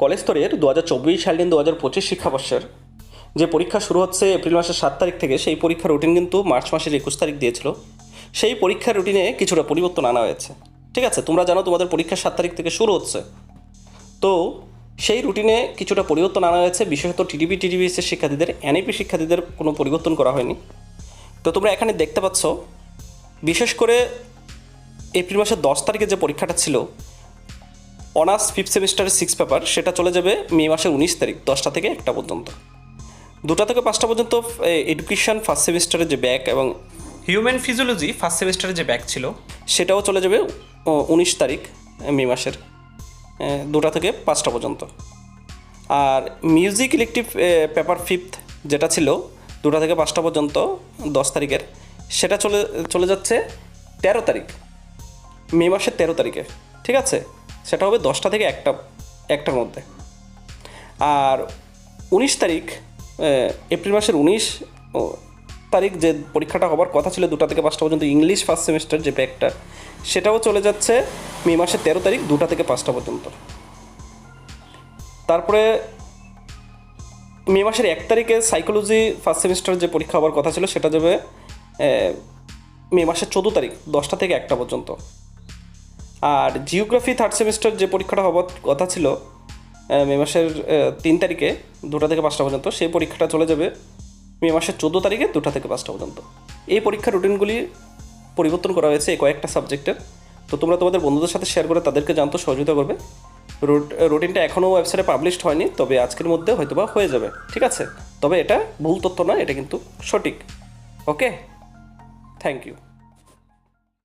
College স্তরের দু হাজার চব্বিশ সাল দু হাজার পঁচিশ শিক্ষাবর্ষের যে পরীক্ষা শুরু হচ্ছে এপ্রিল মাসের সাত তারিখ থেকে, সেই পরীক্ষার রুটিন কিন্তু মার্চ মাসের একুশ তারিখ দিয়েছিল। সেই পরীক্ষার রুটিনে কিছুটা পরিবর্তন আনা হয়েছে। ঠিক আছে, তোমরা জানো তোমাদের পরীক্ষা সাত তারিখ থেকে শুরু হচ্ছে। তো সেই রুটিনে কিছুটা পরিবর্তন আনা হয়েছে। বিশেষত টিডিপি টিডিবিএসের শিক্ষার্থীদের এনএপি শিক্ষার্থীদের কোনো পরিবর্তন করা হয়নি। তো তোমরা এখানে দেখতে পাচ্ছ, বিশেষ করে এপ্রিল মাসের দশ তারিখে যে পরীক্ষাটা ছিল অনার্স ফিফথ সেমিস্টারের সিক্স পেপার সেটা চলে যাবে মে মাসের উনিশ তারিখ দশটা থেকে একটা পর্যন্ত। দুটা থেকে পাঁচটা পর্যন্ত এডুকেশন ফার্স্ট সেমিস্টারের যে ব্যাক এবং হিউম্যান ফিজিওলজি ফার্স্ট সেমিস্টারের যে ব্যাক ছিল। সেটাও চলে যাবে উনিশ তারিখ মে মাসের দুটা থেকে পাঁচটা পর্যন্ত। আর মিউজিক ইলেকটিভ পেপার ফিফথ যেটা ছিল দুটা থেকে পাঁচটা পর্যন্ত দশ তারিখের সেটা চলে চলে যাচ্ছে তেরো তারিখ মে মাসের তেরো তারিখে ঠিক আছে? সেটা হবে দশটা থেকে একটা, একটার মধ্যে। আর উনিশ তারিখ এপ্রিল মাসের উনিশ তারিখ যে পরীক্ষাটা হবার কথা ছিল দুটা থেকে পাঁচটা পর্যন্ত, ইংলিশ ফার্স্ট সেমিস্টার যে ব্যাকটা সেটাও চলে যাচ্ছে মে মাসের তেরো তারিখ দুটা থেকে পাঁচটা পর্যন্ত। তারপরে মে মাসের এক তারিখে সাইকোলজি ফার্স্ট সেমিস্টার যে পরীক্ষা হওয়ার কথা ছিল, সেটা যাবে মে মাসের চোদ্দ তারিখ, দশটা থেকে একটা পর্যন্ত। আর জিওগ্রাফি থার্ড সেমিস্টার যে পরীক্ষাটা হওয়ার কথা ছিল মে মাসের তিন তারিখে, দুটা থেকে পাঁচটা পর্যন্ত, সেই পরীক্ষাটা চলে যাবে মে মাসের চোদ্দ তারিখে, দুটা থেকে পাঁচটা পর্যন্ত। এই পরীক্ষার রুটিনগুলি পরিবর্তন করা হয়েছে কয়েকটা সাবজেক্টের। তো তোমরা তোমাদের বন্ধুদের সাথে শেয়ার করে তাদেরকে জানতে সহযোগিতা করবে। রুট- রুটিনটা এখনও ওয়েবসাইটে পাবলিশড হয়নি, তবে আজকের মধ্যে হয়তোবা হয়ে যাবে, ঠিক আছে? তবে এটা ভুল তথ্য নয়, এটা কিন্তু সঠিক। Okay thank you